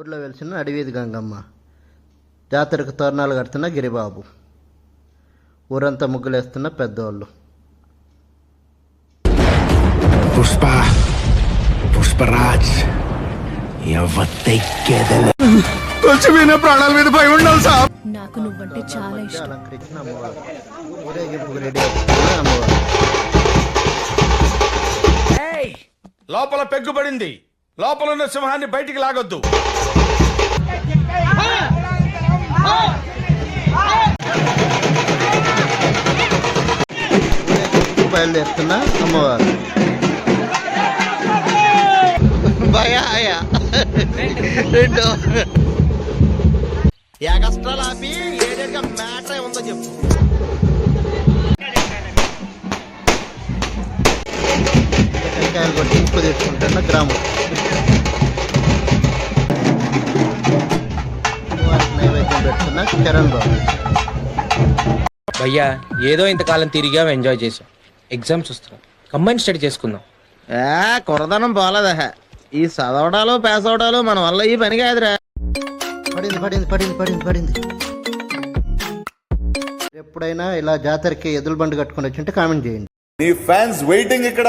ఊర్లో వెలిసిన అడవిది గంగమ్మ. జాతరకు తోరణాలు కడుతున్న గిరిబాబు. ఊరంతా ముగ్గులేస్తున్న పెద్దోళ్ళు. పుష్ప పుష్పరాజ్ ప్రాణాల మీద భయం ఉండాలి సార్ నాకు నువ్వంటే చాలా ఇష్టం. అలంకరించిన అమ్మవారు. ఊరేగింపుకు రెడీ అవుతున్న అమ్మవారు. లోపల పెగ్గుపడింది. లోపల ఉన్న సింహాన్ని బయటికి లాగొద్దు. బయలుదేరుతున్న అమ్మవారు. భయా రెండు. ఆపి ఏడేడుగా మ్యాటర్ ఉందో చెప్పు. టెంకాయలు కొట్టి ఉప్పు తెచ్చుకుంటున్న గ్రామం. అమ్మవారికి నైవేద్యం పెడుతున్న చరణ్ బాబు. భయ్యా ఏదో ఇంతకాలం తిరిగాం ఎంజాయ్ చేసాం ఎగ్జామ్స్ వస్తున్నాయి. కంబైన్ స్టడీ చేసుకుందాం. ఏ కురదనం పోలేదా. ఈ చదవడాలు పాస్ అవడాలు మన వల్ల ఈ పని కాదురా. పడింది పడింది పడింది పడింది పడింది. ఎప్పుడైనా ఇలా జాతరకి ఎదురు బండి కట్టుకొని వచ్చింటే కామెంట్ చేయండి. నీ ఫ్యాన్స్ వెయిటింగ్ ఇక్కడ.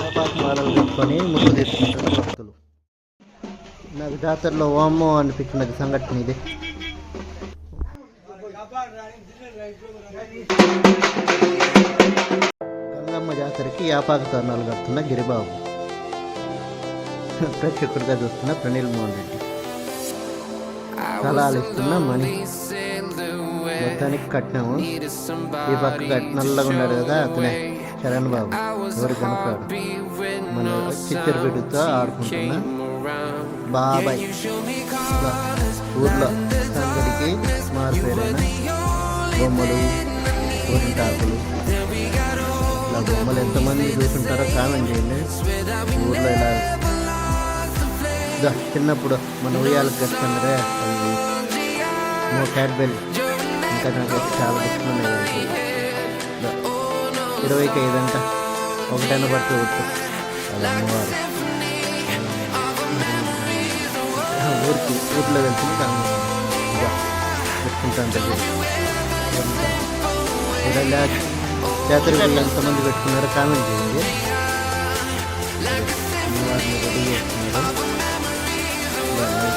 వేపాకు మాలలు కట్టుకొని ముక్కు తీసుకుంటారు భక్తులు నాకు జాతరలో ఓమ్మో అనిపించినది సంఘటన ఇది. గంగమ్మ జాతరకి యాపాక తరుణాలు కడుతున్న గిరిబాబు. ప్రేక్షకుడిగా చూస్తున్న ప్రణీల్ మోహన్ రెడ్డి. స్థలాలు ఇస్తున్న మణి. మొత్తానికి కట్టినాము ఈ పక్క కట్ నల్లగా ఉన్నాడు కదా అతనే చరణ్ బాబు. ఎవరు కనుకాడు మన చిత్తూరు బిడ్డతో ఆడుకుంటున్నా బాబాయ్. ఊర్లో. సందడికి మారిపోయిన బొమ్మలు. ఊరింటాకులు ఇలా బొమ్మలు ఎంతమంది చూసుంటారో కామెంట్ చేయండి. ఊర్లో ఇలా చిన్నప్పుడు మన ఉయ్యాలకు కట్టుకుందరే అవి నో క్యాడ్బెల్ ఇంకా నాకు చాలా ఇష్టమైనది ఇరవైకి ఐదంట. ఒకటైనా పట్టు కొట్టు అది అమ్మవారు. ఊరికి ఊర్లో వెళ్తుంది కానీ ఇక పెట్టుకుంటాను. జాతర ఎంతమంది పెట్టుకున్నారో కామెంట్ చేయండి. అమ్మవారిని రెడీ చేస్తున్నారు. అమ్మవారిని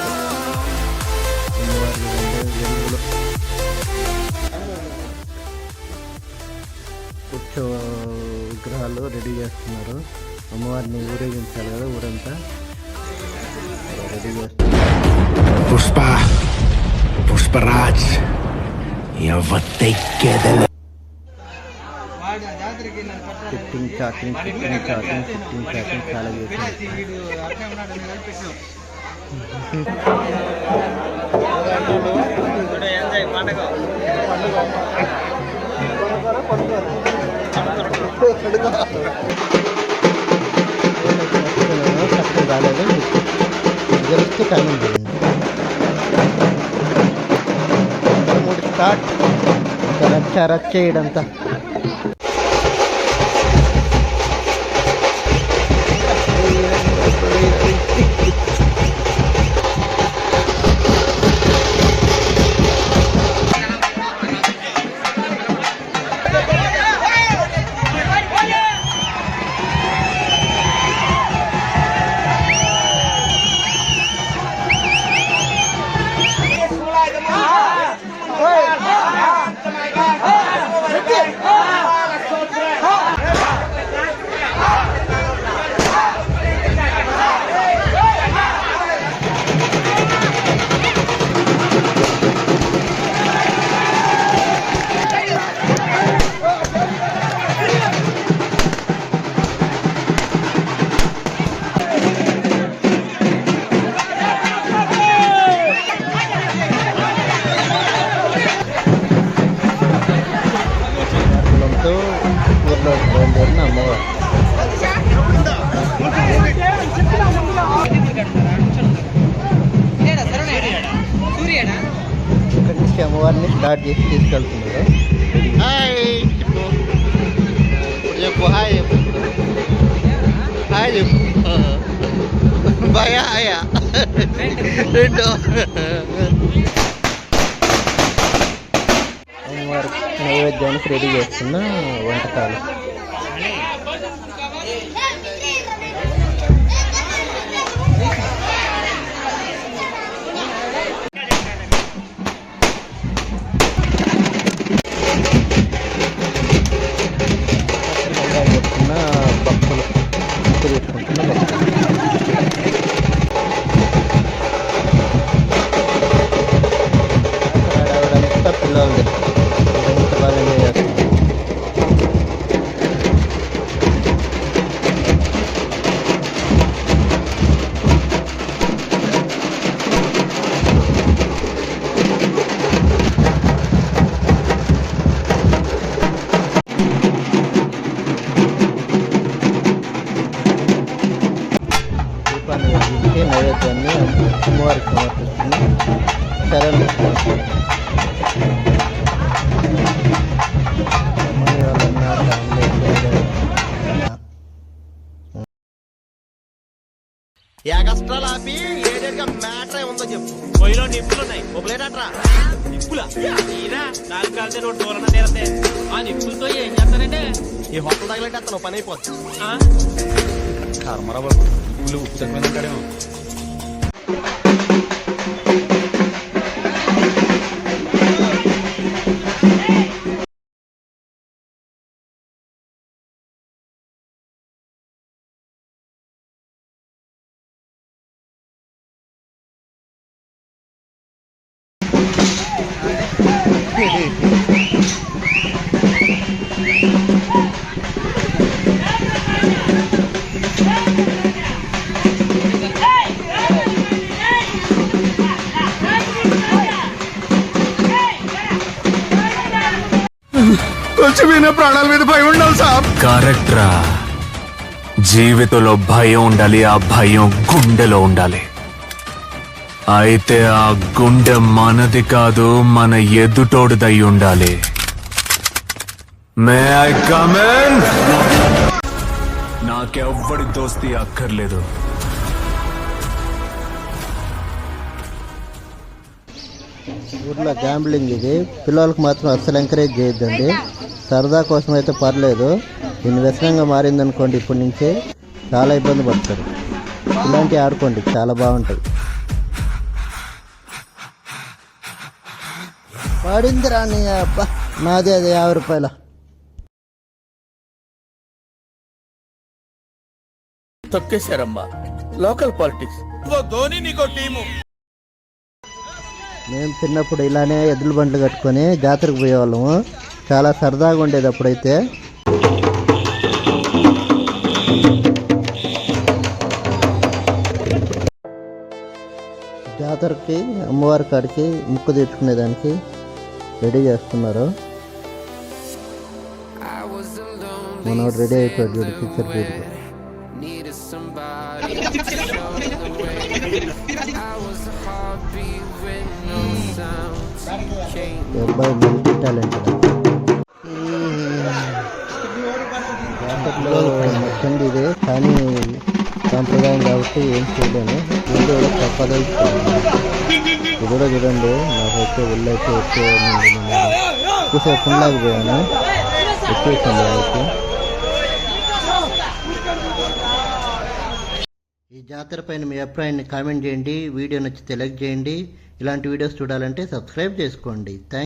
కూర్చో విగ్రహాలు రెడీ చేస్తున్నారు. అమ్మవారిని ఊరేగించాలి కదా ఊరంతా. రెడీ చేస్తున్నారు. Pushpa Pushparaj ఎవతెక్కేదల sitting chatting sitting chatting sitting chatting చాలా చేశాను రాలేదు గెలిస్తే కామెంట్ చేయండి మూడు స్టార్ట్ రచ్చ రచ్చ చేయడంతా. ఇక్కడి నుంచి అమ్మవారిని స్టార్ట్ చేసి తీసుకెళ్తున్నారు. హాయ్ చెప్పు. ఇప్పుడు చెప్పు హాయ్ చెప్పు. హాయ్ చెప్పు. బాయ్ ఆయా ఆయా రెండు అమ్మవారికి నైవేద్యానికి రెడీ చేస్తున్న వంటకాలు. వెలిగించి నైవేద్యాన్ని అమ్మవారికి సమర్పిస్తుంది శరణ్ ఆపి ఏడేడిగా మ్యాటర్ ఉందో చెప్పు. పొయ్యిలో నిప్పులు ఉన్నాయి. ఒబలేటట్రా నిప్పులా? ఈయన నాలుగు కాలితే రోడ్డు దూరం తీరతే ఆ నిప్పులతో ఏం చేస్తారంటే? ఈ హోటల్ తగిలేట అతను పని అయిపోతుంది ఆ? ఉప్పు తక్కువ ప్రాణాల మీద భయం ఉండాలి సార్ కరెక్ట్ రా జీవితంలో భయం ఉండాలి ఆ భయం గుండెలో ఉండాలి. అయితే ఆ గుండె మనది కాదు మన ఎదుటోడిదై ఉండాలి. మే ఐ కమెన్ నాకెవ్వడి దోస్తి అక్కర్లేదు. ఊర్లో గ్యాంబ్లింగ్ ఇది. పిల్లలకు మాత్రం అస్సలు ఎంకరేజ్ చేయొద్దండి. సరదా కోసం అయితే పర్లేదు. దీని వ్యసనంగా మారిందనుకోండి ఇప్పటి నుంచే చాలా ఇబ్బంది పడతారు. ఇలాంటివి ఆడుకోండి చాలా బాగుంటాయి. పడింది రాని అబ్బా. నాదే అది యాభై రూపాయల? తొక్కేశారమ్మా. Local politics. ధోని నీకో టీము. మేము చిన్నప్పుడు ఇలానే ఎద్దుల బండ్లు కట్టుకొని జాతరకు పోయేవాళ్ళము. చాలా సరదాగా ఉండేది అప్పుడైతే. జాతరకి అమ్మవారి కాడికి ముక్కు తీర్చుకునేదానికి రెడీ చేస్తున్నారు. మనోడు రెడీ అయిపోయాడు చూడు పిక్చర్ చూడు. అబ్బాయి మల్టీ నచ్చింది ఇదే కానీ సాంప్రదాయం కాబట్టి ఏం చేయలేను. ముందు కూడా తప్పదలుచుకున్నాను ఇది కూడా చూడండి నాకైతే ఒళ్ళు అయితే ఎక్కువ ఎక్కువసేపు ఉండలేకపోయాను ఎక్కువేసాను అయితే. ఈ జాతర పైన మీ అభిప్రాయాన్ని కామెంట్ చేయండి వీడియో నచ్చితే లైక్ చేయండి. ఇలాంటి వీడియోస్ చూడాలంటే సబ్స్క్రైబ్ చేసుకోండి. థ్యాంక్